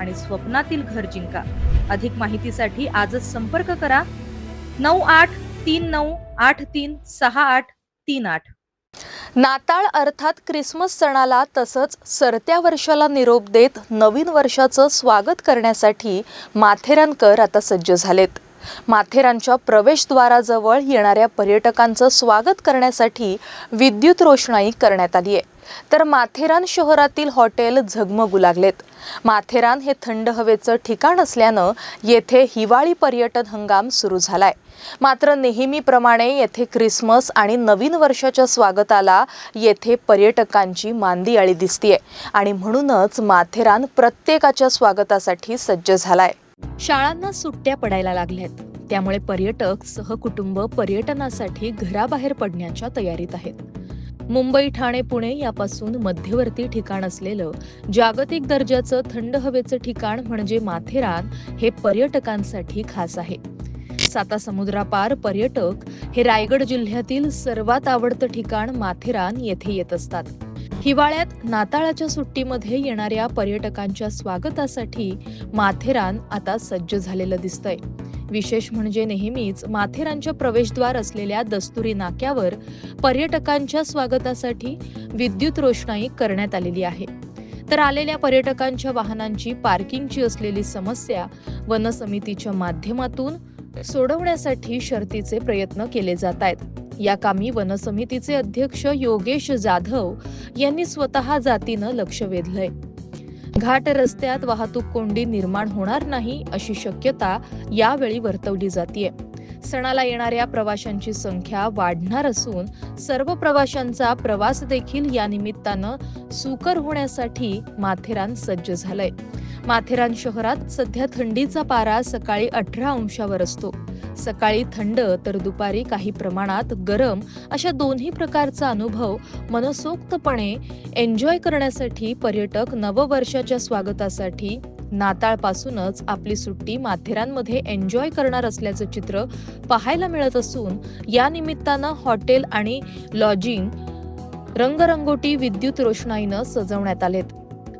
आणि स्वप्नातील घर जिंका. अधिक माहितीसाठी आजच संपर्क करा. नऊ आठ तीन नऊ आठ तीन सहा आठ तीन आठ. नाताळ अर्थात क्रिसमस सणाला तसंच सरत्या वर्षाला निरोप देत नवीन वर्षाचं स्वागत करण्यासाठी माथेरानकर आता सज्ज झालेत. माथेरानच्या प्रवेशद्वाराजवळ येणाऱ्या पर्यटकांचं स्वागत करण्यासाठी विद्युत रोषणाई करण्यात आली आहे तर माथेरान शहरातील हॉटेल झगमगू लागलेत. माथेरान हे थंड हवेचं ठिकाण असल्यानं येथे हिवाळी पर्यटन हंगाम सुरू झालाय. मात्र नेहमीप्रमाणे येथे क्रिसमस आणि नवीन वर्षाच्या स्वागताला येथे पर्यटकांची मांदी आळी दिसतीये आणि म्हणूनच माथेरान प्रत्येकाच्या स्वागतासाठी सज्ज झालाय. शाळांना सुट्ट्या पडायला लागल्यात. त्यामुळे पर्यटक सहकुटुंब पर्यटनासाठी घराबाहेर पडण्याच्या तयारीत आहेत. मुंबई ठाणे पुणे यापासून मध्यवर्ती ठिकाण असलेलं जागतिक दर्जाचं थंड हवेचं ठिकाण म्हणजे माथेरान हे पर्यटकांसाठी खास आहे. साता समुद्रापार पर्यटक हे रायगड जिल्ह्यातील सर्वात आवडतं ठिकाण माथेरान येथे येत असतात. हिवाळ्यात नाताळाच्या सुट्टीमध्ये येणाऱ्या पर्यटकांच्या स्वागतासाठी माथेरान आता सज्ज झालेलं दिसतंय. विशेष म्हणजे नेहमीच माथेरानच्या प्रवेशद्वार असलेल्या दस्तुरी नाक्यावर पर्यटकांच्या स्वागतासाठी विद्युत रोषणाई करण्यात आलेली आहे. तर आलेल्या पर्यटकांच्या वाहनांची पार्किंगची असलेली समस्या वन समितीच्या माध्यमातून सोडवण्यासाठी शर्तीचे प्रयत्न केले जात आहेत. या कामी वनसमितीचे अध्यक्ष योगेश जाधव यांनी स्वतः जातीनं लक्ष वेधलंय. घाट रस्त्यात वाहतूक कोंडी निर्माण होणार नाही अशी शक्यता यावेळी वर्तवली जातीये. सणाला येणाऱ्या प्रवाशांची संख्या वाढणार असून सर्व प्रवाशांचा प्रवास देखील या निमित्तानं सुकर होण्यासाठी माथेरान सज्ज झालंय. माथेरान शहरात सध्या थंडीचा पारा सकाळी अठरा अंशावर असतो. सकाळी थंड तर दुपारी काही प्रमाणात गरम अशा दोन्ही प्रकारचा अनुभव मनसोक्तपणे एन्जॉय करण्यासाठी पर्यटक नववर्षाच्या स्वागतासाठी नाताळपासूनच आपली सुट्टी माथेरानमध्ये एन्जॉय करणार असल्याचं चित्र पाहायला मिळत असून या निमित्तानं हॉटेल आणि लॉजिंग रंगरंगोटी विद्युत रोषणाईनं सजवण्यात आलेत.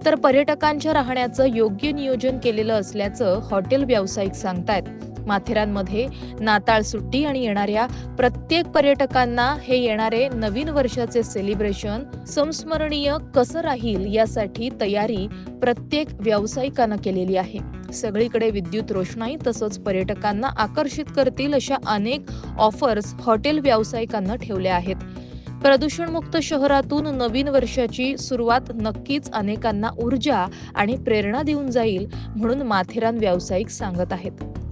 तर पर्यटकांच्या राहण्याचं योग्य नियोजन केलेलं असल्याचं हॉटेल व्यावसायिक सांगतायत. माथेरानमध्ये नाताळ सुट्टी आणि येणाऱ्या प्रत्येक पर्यटकांना हे येणारे नवीन वर्षाचे सेलिब्रेशन संस्मरणीय कसं राहील यासाठी तयारी प्रत्येक व्यावसायिकानं केलेली आहे. सगळीकडे विद्युत रोषणाई तसंच पर्यटकांना आकर्षित करतील अशा अनेक ऑफर्स हॉटेल व्यावसायिकांना ठेवल्या आहेत. प्रदूषणमुक्त शहरातून नवीन वर्षाची सुरुवात नक्कीच अनेकांना ऊर्जा आणि प्रेरणा देऊन जाईल म्हणून माथेरान व्यावसायिक सांगत आहेत.